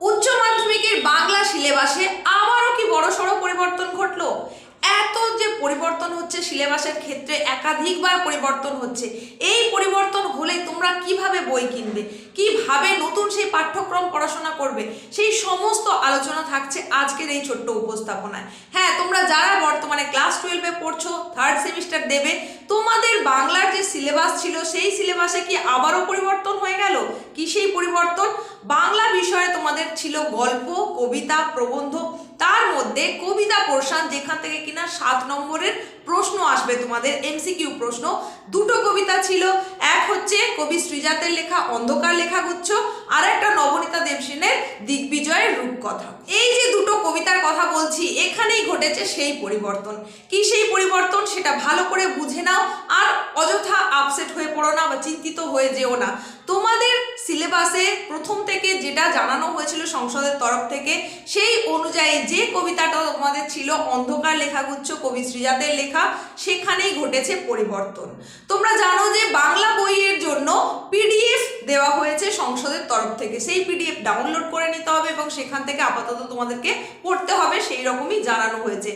উচ্চ মাধ্যমিকের বাংলা সিলেবাসে আবারও কি বড় সড়ো পরিবর্তন ঘটলো? এত যে পরিবর্তন হচ্ছে সিলেবাসের ক্ষেত্রে, একাধিকবার পরিবর্তন হচ্ছে। এই পরিবর্তন হলে তোমরা কীভাবে বই কিনবে? কীভাবে নতুন সেই পাঠ্যক্রম পড়াশোনা করবে? সেই সমস্ত আলোচনা থাকছে আজকের এই ছোট্ট উপস্থাপনায়। হ্যাঁ তোমরা যারা বর্তমানে ক্লাস টুয়েলভে পড়ছো থার্ড সেমিস্টার দেবে, তোমাদের বাংলার যে সিলেবাস ছিল, সেই সিলেবাসে কি আবারও পরিবর্তন হয়ে গেল? কি সেই পরিবর্তন? তোমাদের ছিল গল্প, কবিতা, প্রবন্ধ। তার মধ্যে কবিতা পোর্শন যেখান থেকে কিনা সাত নম্বরের প্রশ্ন আসবে তোমাদের এমসিকিউ প্রশ্ন। দুটো কবিতা ছিল, এক হচ্ছে কবি শ্রীজাতের লেখা অন্ধকার লেখাগুচ্ছ আর একটা নবনীতা দেবসেনের দিগ্বিজয়ের রূপকথা। এই যে দুটো কবিতার কথা বলছি, এখানেই ঘটেছে সেই পরিবর্তন। কি সেই পরিবর্তন, সেটা ভালো করে বুঝে নাও, আর অযথা আপসেট হয়ে পড়ো না বা চিন্তিত হয়ে যেও না। তোমাদের সিলেবাসে প্রথম থেকে যেটা জানানো হয়েছিল সংসদের তরফ থেকে, সেই অনুযায়ী যে কবিতাটা তোমাদের ছিল অন্ধকার লেখাগুচ্ছ কবি শ্রীজাতের লেখা, সেখানেই ঘটেছে পরিবর্তন। তোমরা জানো যে বাংলা বইয়ের জন্য পিডিএফ দেওয়া হয়েছে সংসদের তরফ থেকে। সেই পিডিএফ ডাউনলোড করে নিতে হবে এবং সেখান থেকে আপাতত তোমাদেরকে পড়তে হবে, সেই রকমই জানানো হয়েছে।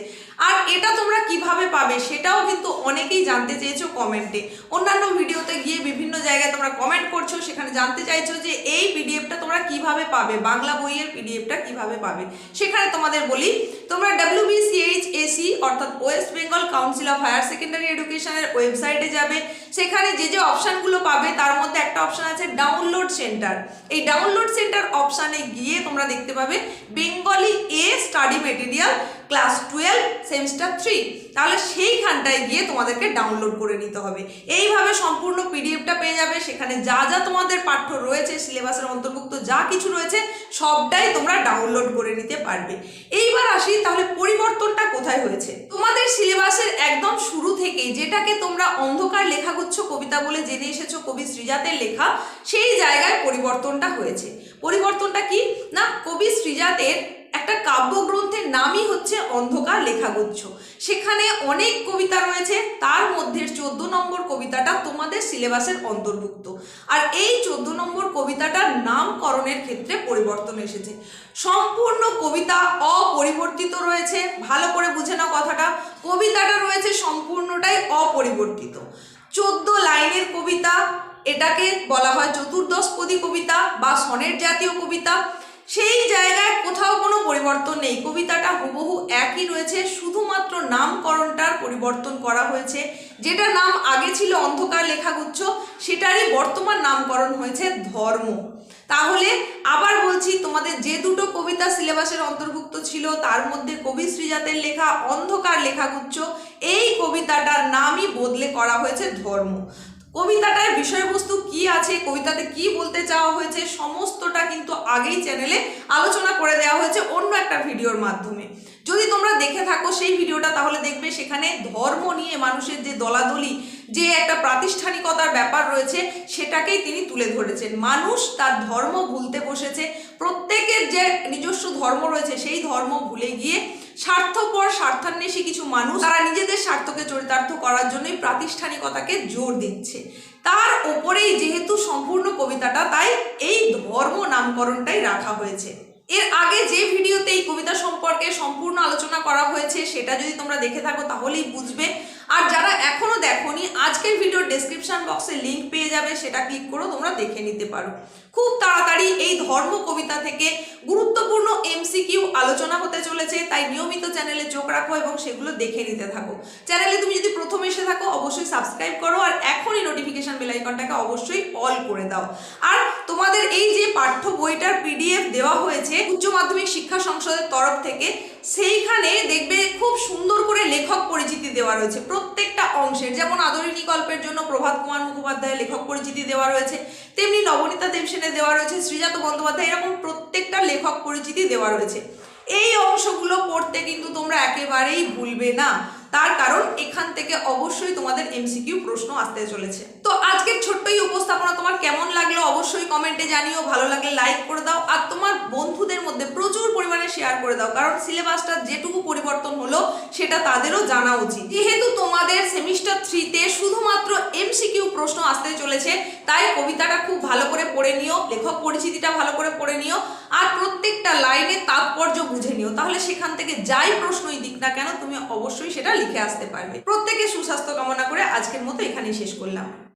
আর এটা তোমরা কীভাবে পাবে সেটাও কিন্তু অনেকেই জানতে চেয়েছো কমেন্টে। অন্যান্য ভিডিওতে গিয়ে বিভিন্ন জায়গায় তোমরা কমেন্ট করছ, সেখানে জানতে চাইছো যে এই পিডিএফটা তোমরা কীভাবে পাবে, বাংলা বইয়ের পিডিএফটা কীভাবে পাবে, সেখানে তোমাদের বলি, তোমরা ডাব্লিউবিসিএইচ এসি অর্থাৎ West Bengal Council of Higher Secondary এডুকেশনের ওয়েবসাইটে যাবে। সেখানে যে যে অপশানগুলো পাবে, তার মধ্যে একটা অপশান আছে ডাউনলোড সেন্টার এই ডাউনলোড সেন্টার অপশানে গিয়ে তোমরা দেখতে পাবে বেঙ্গলি এ study material class twelve semester three তাহলে সেইখানটায় গিয়ে তোমাদেরকে ডাউনলোড করে নিতে হবে। এইভাবে সম্পূর্ণ পিডিএফটা পেয়ে যাবে, সেখানে যা যা তোমাদের পাঠ্য রয়েছে, সিলেবাসের অন্তর্ভুক্ত যা কিছু রয়েছে, সবটাই তোমরা ডাউনলোড করে নিতে পারবে। এইবার আসি, তাহলে পরিবর্তনটা কোথায় হয়েছে? তোমাদের সিলেবাসের একদম শুরু থেকেই যেটাকে তোমরা অন্ধকার লেখাগুচ্ছ কবিতা বলে জেনে এসেছ, কবি শ্রীজাতের লেখা, সেই জায়গায় পরিবর্তনটা হয়েছে। পরিবর্তনটা কি? না, কবি শ্রীজাতের একটা কাব্যগ্রন্থের নামই হচ্ছে অন্ধকার লেখাগুচ্ছ। সেখানে অনেক কবিতা রয়েছে, তার মধ্যে চোদ্দ নম্বর কবিতাটা তোমাদের সিলেবাসের অন্তর্ভুক্ত। আর এই চোদ্দ নম্বর কবিতাটার নামকরণের ক্ষেত্রে পরিবর্তন এসেছে। সম্পূর্ণ কবিতা অপরিবর্তিত রয়েছে, ভালো করে বুঝে নাও কথাটা। কবিতাটা রয়েছে সম্পূর্ণটাই অপরিবর্তিত। চোদ্দ লাইনের কবিতা, এটাকে বলা হয় চতুর্দশপদী কবিতা বা সনের জাতীয় কবিতা। সেই জায়গায় কোথাও কোনো পরিবর্তন নেই। কবিতাটা হুবহু একই রয়েছে, শুধুমাত্র নামকরণটার পরিবর্তন করা হয়েছে। যেটা নাম আগে ছিল অন্ধকার লেখাগুচ্ছ, সেটারই বর্তমান নামকরণ হয়েছে ধর্ম। তাহলে আবার বলছি, তোমাদের যে দুটো কবিতা সিলেবাসের অন্তর্ভুক্ত ছিল, তার মধ্যে কবি শ্রীজাতের লেখা অন্ধকার লেখাগুচ্ছ, এই কবিতাটার নামই বদলে করা হয়েছে ধর্ম। কবিতাটার বিষয়বস্তু কি আছে, কবিতাতে কি বলতে চাওয়া হয়েছে, সমস্তটা কিন্তু আগেই চ্যানেলে আলোচনা করে দেওয়া হয়েছে অন্য একটা ভিডিওর মাধ্যমে। যদি তোমরা দেখে থাকো সেই ভিডিওটা, তাহলে দেখবে সেখানে ধর্ম নিয়ে মানুষের যে দলাদলি, যে একটা প্রাতিষ্ঠানিকতার ব্যাপার রয়েছে, সেটাকেই তিনি তুলে ধরেছেন। মানুষ তার ধর্ম ভুলতে বসেছে। প্রত্যেকের যে নিজস্ব ধর্ম রয়েছে, সেই ধর্ম ভুলে গিয়ে স্বার্থপর, স্বার্থান্বেষী কিছু মানুষ, তারা নিজেদের স্বার্থকে চরিতার্থ করার জন্যই প্রাতিষ্ঠানিকতাকে জোর দিচ্ছে। তার ওপরেই যেহেতু সম্পূর্ণ কবিতাটা, তাই এই ধর্ম নামকরণটাই রাখা হয়েছে। এর আগে যে ভিডিওতে এই কবিতা সম্পর্কে সম্পূর্ণ আলোচনা করা হয়েছে, সেটা যদি তোমরা দেখে থাকো তাহলেই বুঝবে। আর যারা এখনও দেখোনি, আজকের ভিডিওর ডেসক্রিপশন বক্সে লিংক পেয়ে যাবে, সেটা ক্লিক করো তোমরা দেখে নিতে পারো। খুব তাড়াতাড়ি এই ধর্ম কবিতা থেকে গুরুত্বপূর্ণ এমসিকিউ আলোচনা হতে চলেছে, তাই নিয়মিত চ্যানেলে চোখ রাখো এবং সেগুলো দেখে নিতে থাকো। চ্যানেলে তুমি যদি প্রথম এসে থাকো, অবশ্যই সাবস্ক্রাইব করো, আর এখনই নোটিফিকেশন বেল আইকনটাকে অবশ্যই অল করে দাও। আর তোমাদের এই যে পাঠ্য বইটার পিডিএফ দেওয়া হয়েছে উচ্চ মাধ্যমিক শিক্ষা সংসদের তরফ থেকে, সেইখানে দেখবে খুব সুন্দর করে লেখক পরিচিতি দেওয়া রয়েছে প্রত্যেকটা অংশের। যেমন আদরিণী গল্পের জন্য প্রভাত কুমার মুখোপাধ্যায়ের লেখক পরিচিতি দেওয়া রয়েছে, তেমনি নবনীতা দেবসেনের দেওয়া রয়েছে শ্রীজাত বন্দ্যোপাধ্যায়, এরকম প্রত্যেকটা লেখক পরিচিতি দেওয়া রয়েছে। এই অংশগুলো পড়তে কিন্তু তোমরা একেবারেই ভুলবে না। তার কারণ এখান থেকে অবশ্যই তোমাদের এমসিকিউ প্রশ্ন আসতে চলেছে। তো আজকের ছোট্ট এই উপস্থাপনা অবশ্যই কমেন্টে জানিও, ভালো লাগলে লাইক করে দাও আর তোমার বন্ধুদের মধ্যে প্রচুর পরিমাণে শেয়ার করে দাও, কারণ সিলেবাসটা যেটুকু পরিবর্তন হলো সেটা তাদেরও জানা উচিত। যেহেতু তোমাদের সেমিস্টার থ্রিতে শুধুমাত্র এমসিকিউ প্রশ্ন আসতে চলেছে, তাই কবিতাটা খুব ভালো করে পড়ে নিও, লেখক পরিচিতিটা ভালো করে পড়ে নিও, আর প্রত্যেকটা লাইনের তাৎপর্য বুঝে নিও। তাহলে সেখান থেকে যাই প্রশ্নই দিক না কেন, তুমি অবশ্যই সেটা লিখে আসতে পারবে। প্রত্যেকে সুস্বাস্থ্য কামনা করে আজকের মতো এখানেই শেষ করলাম।